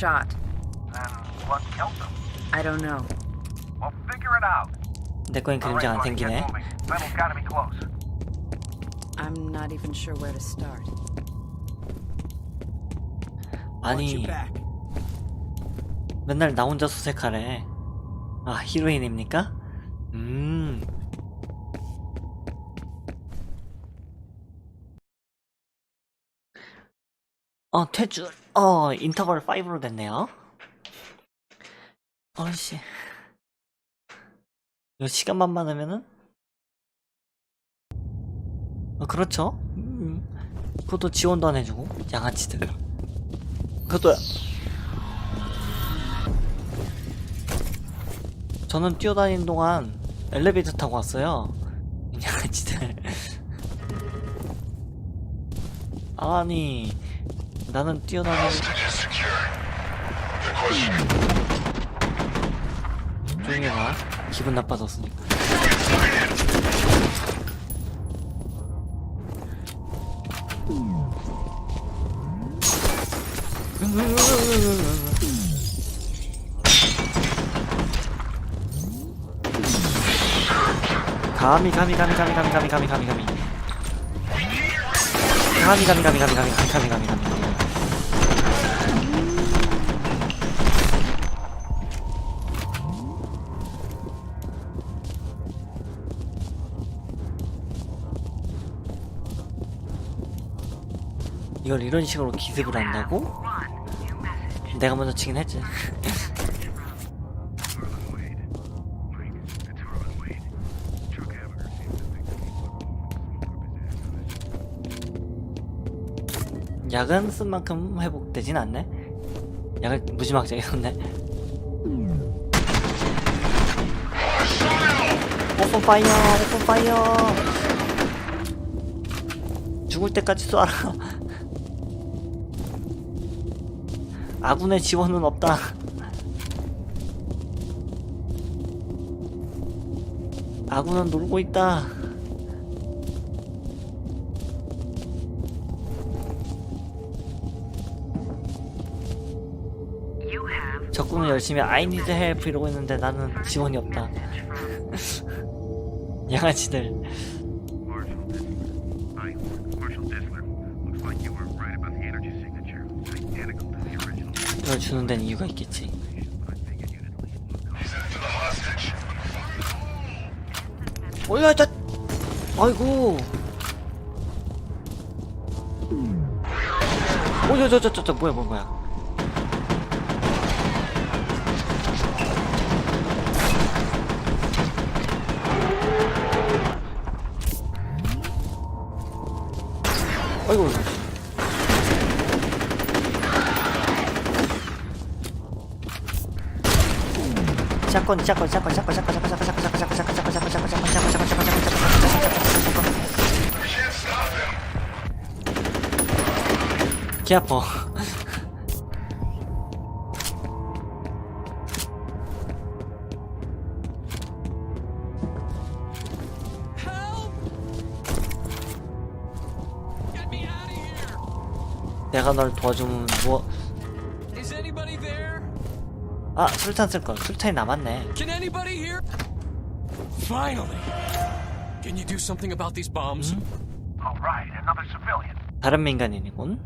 shot. Then what killed them? I don't know. Well, figure it out. 내 거엔 그림자 안 생기네. Tunnel's gotta be close. I'm not even sure where to start. 아니 맨날 나 혼자 수색하래. 아 히로인입니까? 음. 어 퇴줄. 어 인터벌 5로 됐네요. 어씨. 이거 시간만 많으면은? 어 그렇죠. 음. 그것도 지원도 안 해주고 양아치들. 그것도 저는 뛰어다니는 동안 엘리베이터 타고 왔어요. 양아치들. 아니 나는 뛰어다니는 조용히 해라. 기분 나빠졌으니까. 감히 감히 감히 감히 감히 감히 감히 감히 감히 감히 감히 감히 감히 감히 감히 감히 감히 이걸 이런 식으로 기습을 한다고? 내가 먼저 치긴 했지. 약은 쓴 만큼 회복되진 않네. 약을 무지막지하게 썼네. 오픈 파이어 오픈 파이어 죽을 때까지 쏴라 아군의 지원은 없다. 아군은 놀고 있다. 적군은 열심히 I need help 이러고 있는데 나는 지원이 없다. 양아치들 이걸 주는 데는 이유가 있겠지. you'd at least look 오야 저 아이고. 오야 저저 저 저 뭐야 뭐야 뭐야. 아이고 샷건 샷건 샷건 샷건 샷건 샷건 샷건 샷건 샷건 샷건 샷건 샷건 샷건 샷건 샷건 샷건 샷건 샷건 샷건 개 아파! 내가 널 도와주면 뭐? 아 술탄 쓸걸 술탄이 남았네 Can anybody hear? Finally! Can you do something about these bombs? All right, another civilian. 다른 민간인이군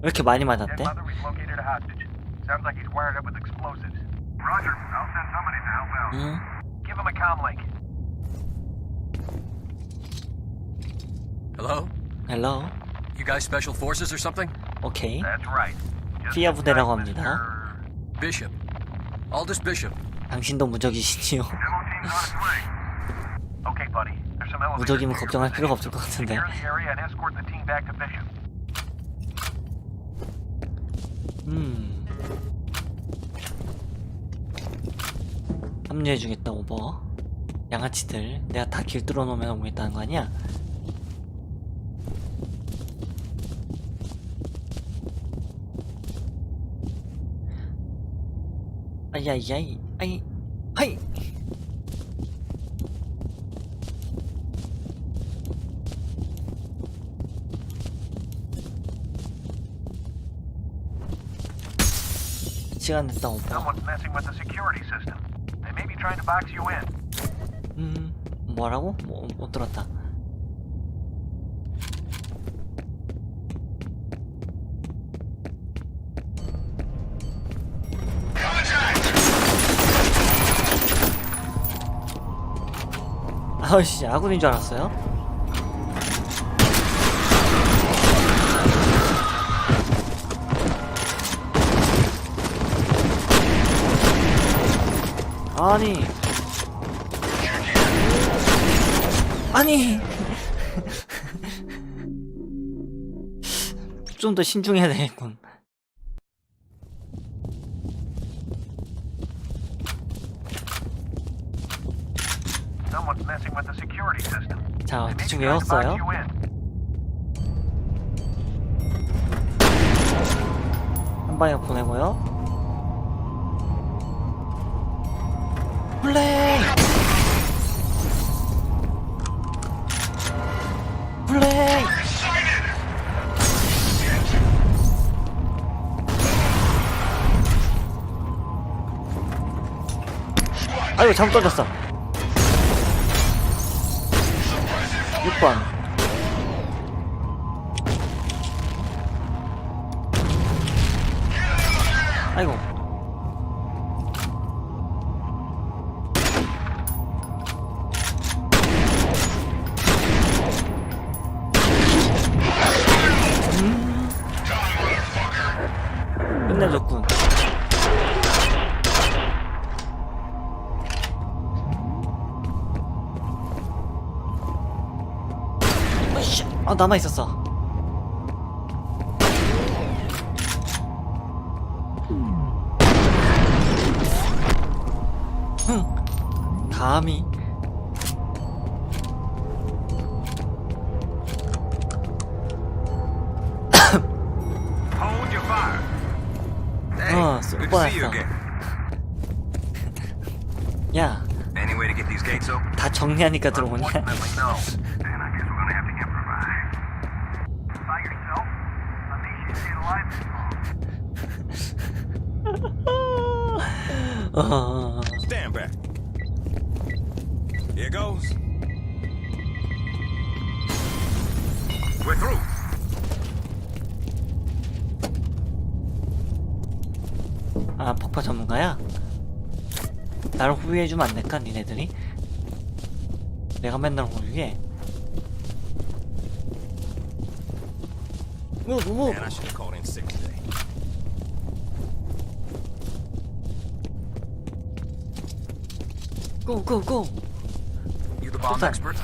왜 이렇게 많이 Dead 맞았대? mother, we've located a hostage. Sounds like he's wired up with explosives. Roger. I'll send somebody to help out. 응? Give him a comm link. Hello? 헬로 You guys special forces or something? 오케이 That's right. Just 피아 부대라고 합니다 Mr. Bishop. Aldous Bishop. 당신도 무적이시지요. 무적이면. 걱정할 필요가 없을 것 같은데. 음 합류해주겠다 오버 양아치들 내가 다 길 뚫어놓으면 오겠다는 거 아니야? あいやいやい、あい、はい。違うんですよ。Someone's messing with the security system. They may be trying to box you in. うん、뭐라 고? 뭐, 못 들었 다. 아우씨 아군인 줄 알았어요? 아니. 아니. 좀 더 신중해야 되겠군 자 대충 외웠어요. 한 방에 보내고요. 플레이! 플레이! 아이고 잘못 던졌어 6번 아이고 남아 있었어 감히 어, 쏠 see 뻔했어. you again. 야? 다 정리하니까 들어오냐? 어, Stand back. Here goes. We're through. 아, 폭파 전문가야? 나를 후회해주면 안 될까, 니네들이? 내가 맨날 후회해. 뭐, 뭐, Man, Go, go, go. You the bomb expert?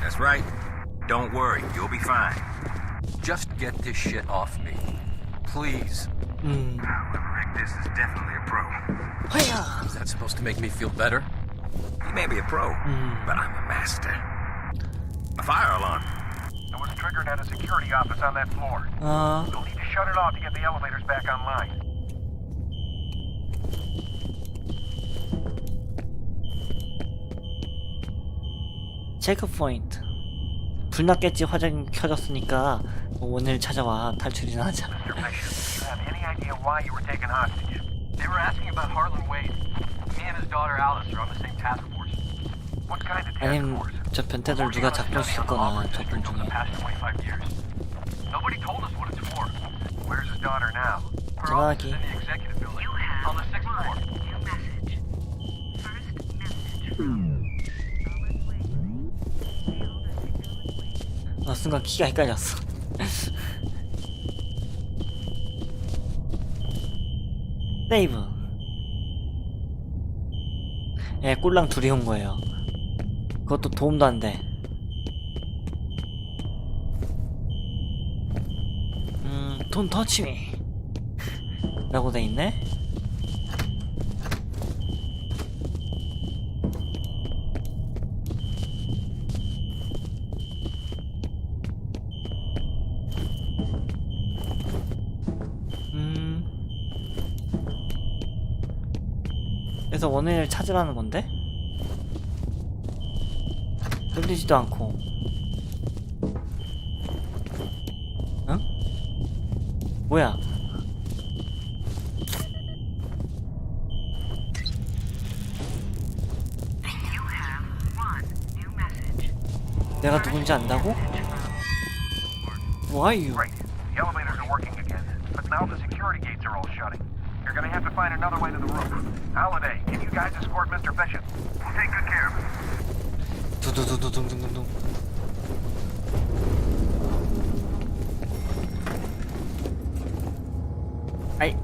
That's right. Don't worry, you'll be fine. Just get this shit off me. Please. Mm. Rick, this is definitely a pro. Hiya! Is that supposed to make me feel better? You may be a pro, mm. but I'm a master. A fire alarm. It was triggered at a security office on that floor. Uh. You'll need to shut it off to get the elevators back online. 체크 포인트. 불났겠지, 화장 켜졌으니까. 오늘 찾아와, 탈출이나 하자. Mr. Bishop, do you have any idea why you were taken hostage? They were asking about Harlan Wade. Me and his daughter Alice are on the same task force. What kind of task 아님, force? 저 변태들 누가 작동시켰거나 over 중에. the past 25 years. Nobody told us what it's for. Where's his daughter now? Her office 전화하기. 나 순간 키가 헷갈렸어. 세이브. 예, 꼴랑 둘이 온 거예요. 그것도 도움도 안 돼. 음, 돈 터치미. 라고 돼 있네? 너네를 찾으라는 건데? 뚫리지도 않고 응? 뭐야 내가 누군지 안다고? Why you? to find another way to the roof. Holiday, can you guys escort Mr. Bishop? We'll take good care of him. 두두두두둥둥둥 아이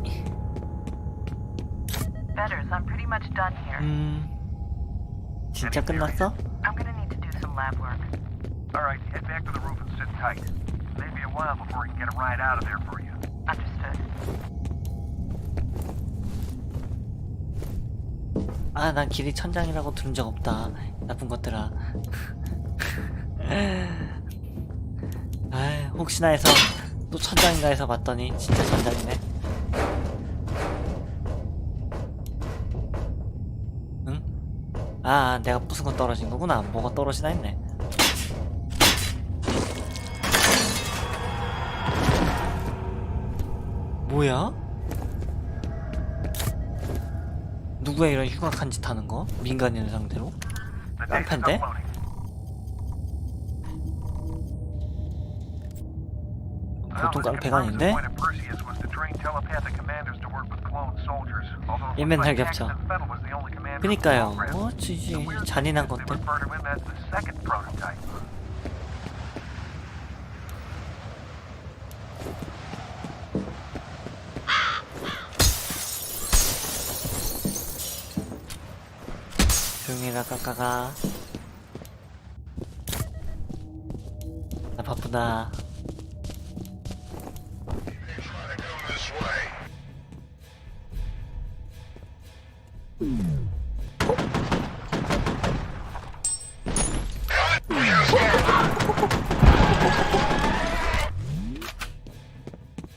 Betters, I'm pretty much done here. 음 진짜 끝났어? I'm gonna need to do some lab work. All right, head back to the roof and sit tight. Maybe a while before we can get a ride out of there for you. Understood. 아 난 길이 천장이라고 들은 적 없다. 나쁜 것들아. 아 혹시나 해서 또 천장인가 해서 봤더니 진짜 천장이네. 응? 아 내가 부순 거 떨어진 거구나. 뭐가 떨어지나 했네. 뭐야? 누구야 이런 흉악한 짓 하는 거? 민간인을 상대로? 깡패인데? 보통 깡패가 아닌데? 얘 맨날 겹쳐 그니까요 어, 뭐 지지 잔인한 것들 조용히 가 까까가. 나 바쁘다.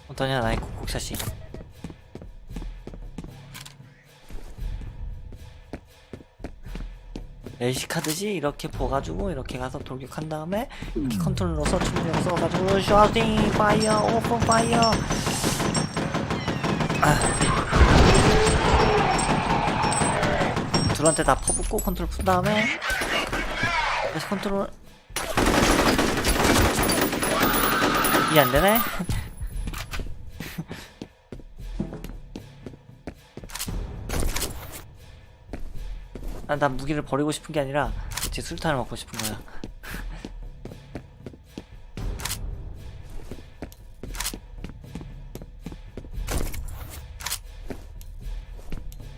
어떠냐 나의 콕콕샷이 레시카드지? 이렇게 보가지고 이렇게 가서 돌격한 다음에 이렇게 컨트롤 넣어서 충격 써가지고 슈팅 파이어 오픈 파이어. 아. 둘한테 다 퍼붓고 컨트롤 푼 다음에 다시 컨트롤. 이해 안되네 난, 난 무기를 버리고 싶은 게 아니라 제 술탄을 먹고 싶은 거야.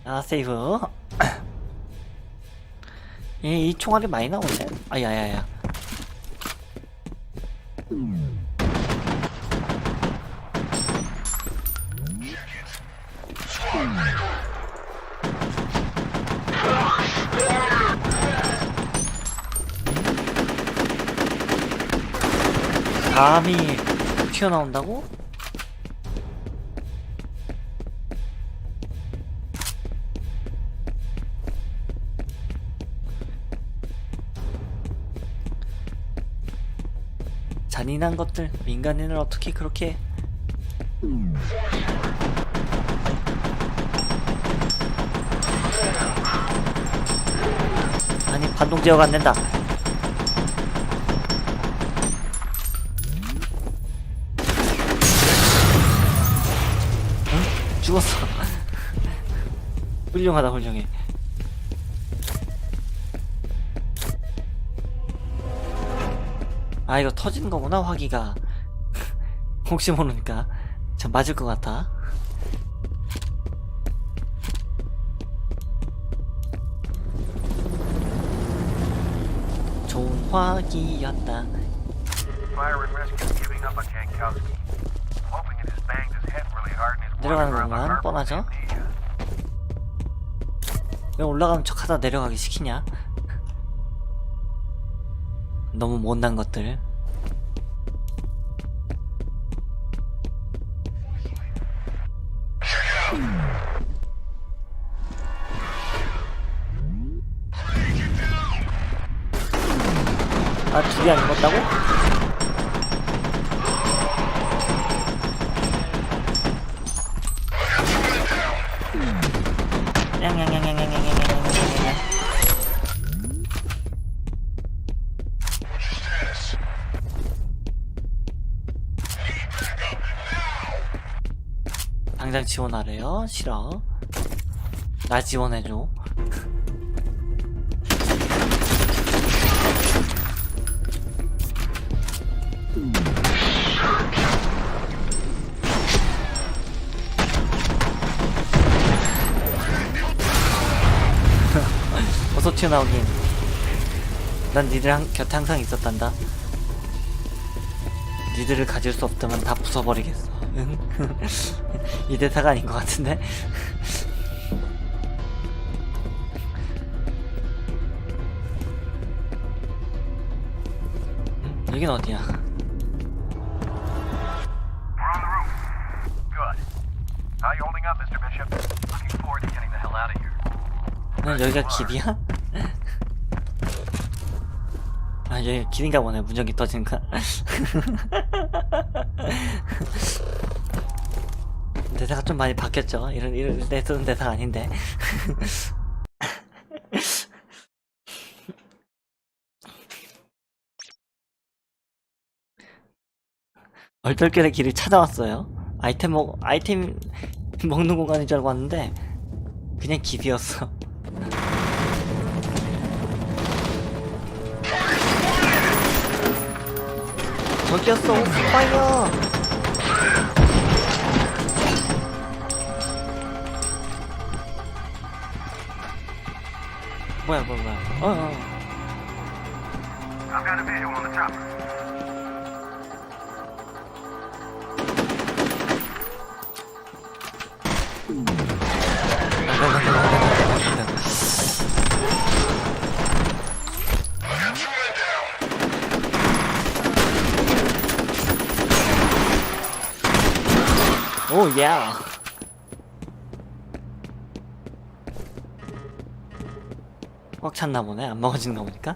아 세이브. 이, 이 총알이 많이 나오네. 아야야야. 감이 튀어나온다고? 잔인한 것들 민간인을 어떻게 그렇게 아니 반동 제어가 안 된다 죽었어. 훌륭하다, 훌륭해. 아, 이거 터지는 거구나, 화기가. 혹시 모르니까. 저 맞을 것 같아. 좋은 화기였다. Fire and rescue giving up on Jankowski. Hoping it has banged his head really hard and he's 내려가는 건가? 뻔하죠? 왜 올라가는 척 하다 내려가기 시키냐? 너무 못난 것들. 아, 둘이 안 죽었다고? 당장 지원하래요? 싫어. 나 지원해줘. 튀어나오긴. 난 니들 곁에 항상 있었단다. 니들을 가질 수 없다면 다 부숴버리겠어. 응? 이 대사가 아닌 것 같은데? 음, 여긴 어디야? 난 여기가 길이야? 아 여기 길인가 보네. 무전기 터지니까 대사가 좀 많이 바뀌었죠. 이런 이런 때 쓰는 대사가 아닌데. 얼떨결에 길을 찾아왔어요. 아이템 먹 아이템 먹는 공간인 줄 알고 왔는데 그냥 길이었어 저기였어 오파이어. 뭐야 뭐야 뭐야. 어, 어. 오 야. 꽉 찼나 보네 안 먹어지는 거 보니까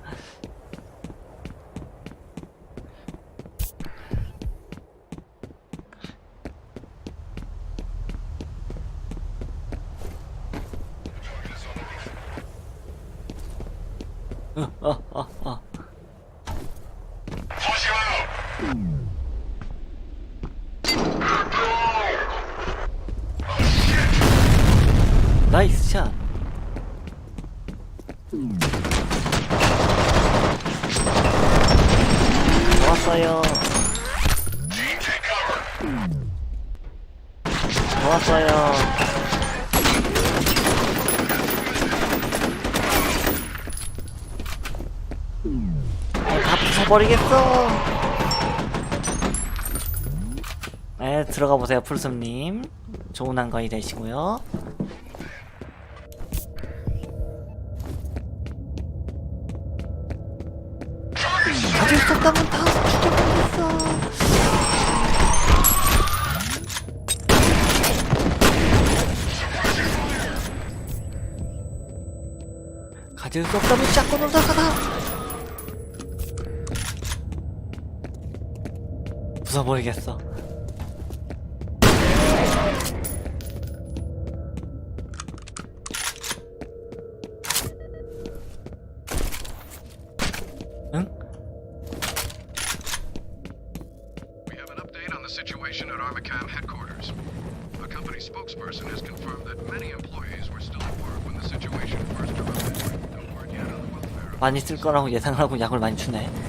어어어 나이스 샷 좋았어요. 좋았어요. 어, 다 부숴버리겠어. 네 들어가 보세요 풀숲님. 좋은 한거이 되시고요 of 많이 쓸 거라고 예상을 하고 약을 많이 주네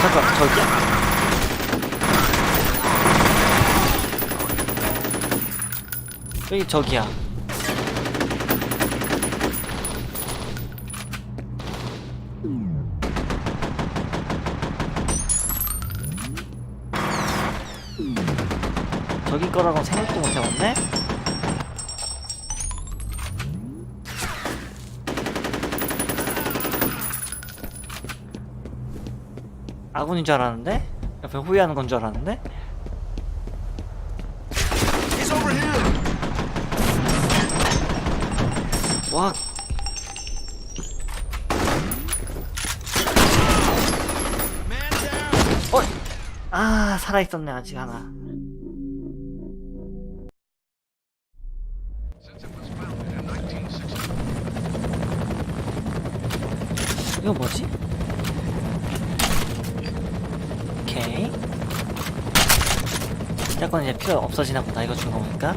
잠깐 저기야? 여기 저기야 저기 거라고 생각도 못 해봤네? 아군인 줄 알았는데? 옆에 호위하는 건 줄 알았는데? 와 어! 아 살아있었네 아직 하나 Since it was founded in 1960, 이거 뭐지? 오케이 약간 이제 필요 없어지나 보다 이거 준거 보니까.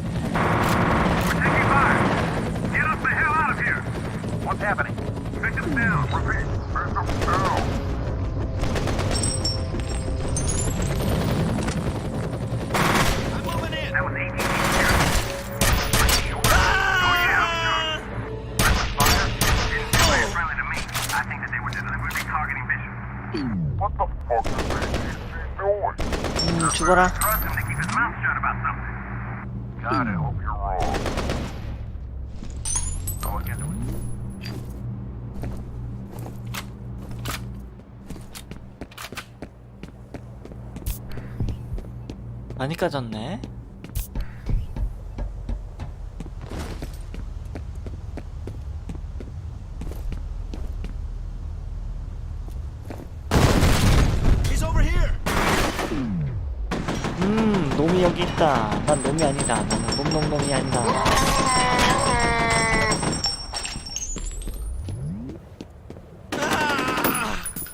Get us 많이 까졌네. 음 놈이 여기 있다. 난 놈이 아니다. 나는 놈놈놈이 아니다.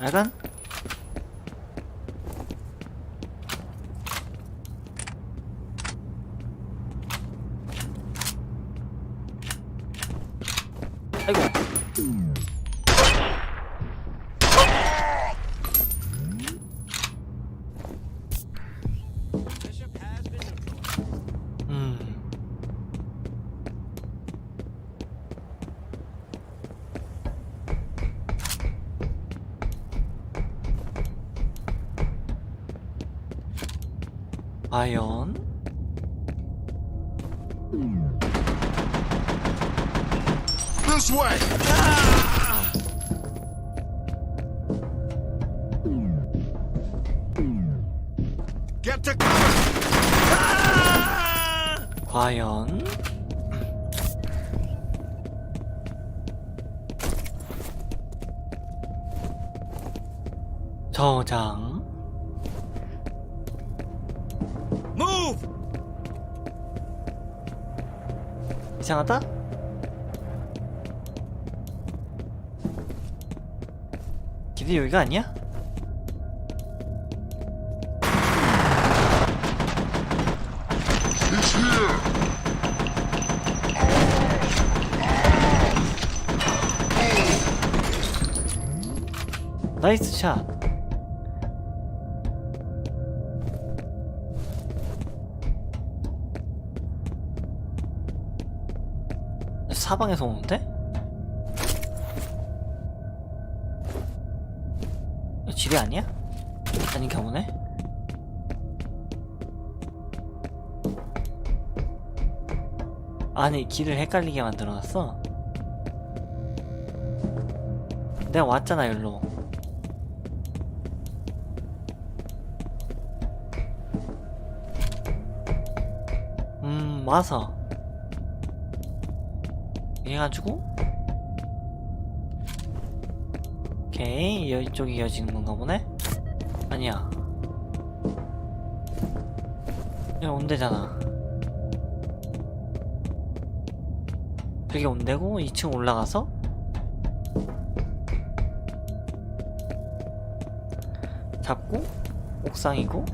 약간 아이고 음 과연 This way! Get to 과연 저장 이상하다? 길이 여기가 아니야? 나이스 샷 사방에서 오는데? 이거 집이 아니야? 아닌 경우네? 아니 길을 헷갈리게 만들어놨어 내가 왔잖아 여기로 음 와서 이래가지고 오케이 이쪽이 이어지는 건가 보네? 아니야. 여기 온대잖아. 여기 온대고 2층 올라가서 잡고 옥상이고.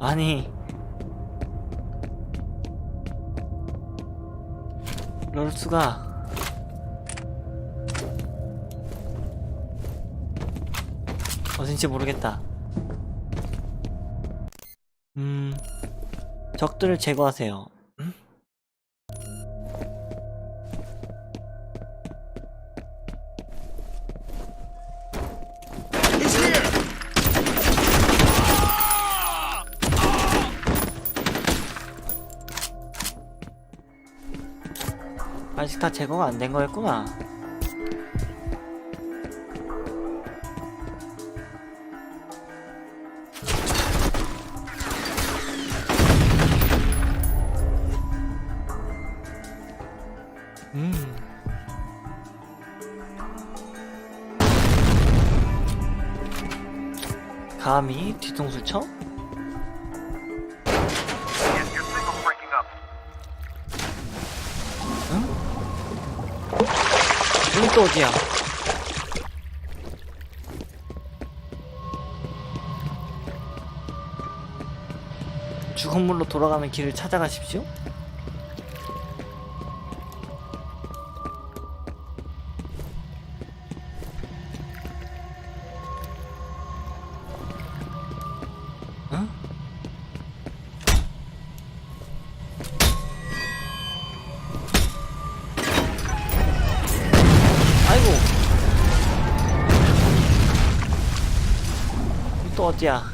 아니 럴 수가. 어딘지 모르겠다. 음 적들을 제거하세요 아직 다 제거가 안 된 거였구나 음. 감히 뒤통수 쳐? 또 어디야? 주 건물로 돌아가면 길을 찾아가십시오. 또 어디야?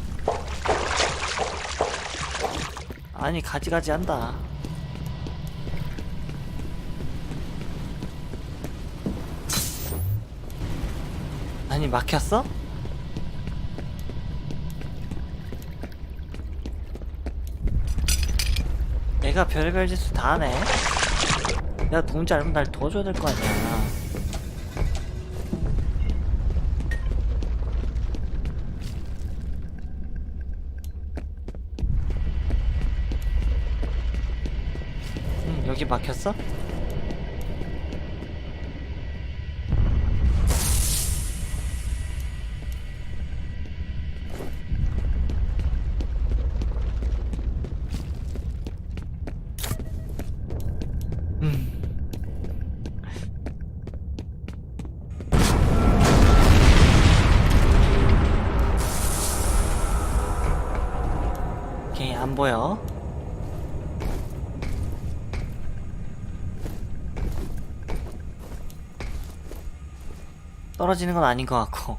아니 가지가지 한다. 아니 막혔어? 내가 별별 짓을 다 하네. 내가 누군지 알면 날 도와줘야 될 거 아니야. 응, 여기 막혔어? 음. 안 보여. 떨어지는 건 아닌 것 같고.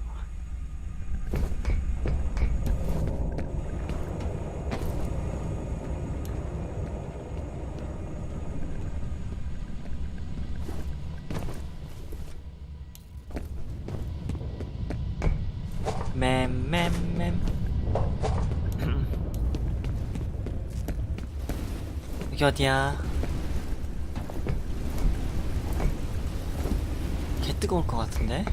맴맴맴 여기 어디야? 개 뜨거울 것 같은데?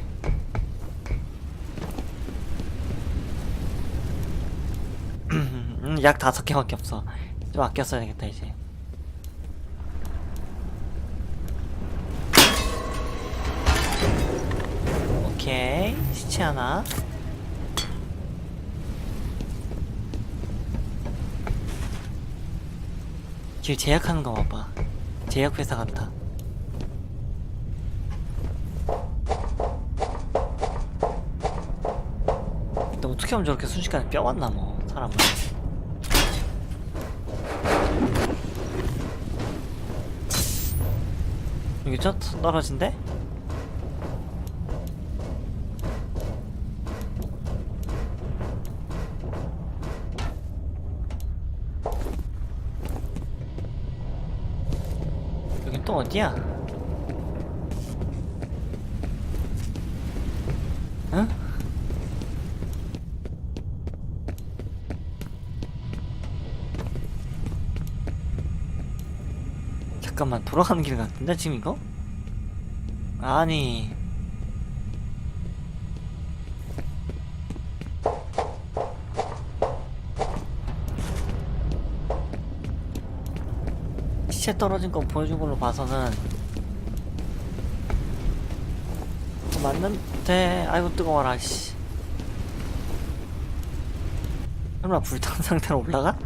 음, 약 다섯 개밖에 없어. 좀 아껴 써야겠다 이제. 오케이 시체 하나. 길 제약하는 거 봐봐. 제약회사 같아. 어떻게 하면 저렇게 순식간에 뼈만 남어 사람은 저 떨어진대? 여기 또 어디야? 응? 잠깐만 돌아가는 길 같은데 지금 이거? 아니. 시체 떨어진 거 보여준 걸로 봐서는 맞는데 아이고 뜨거워라 씨. 설마 불탄 상태로 올라가?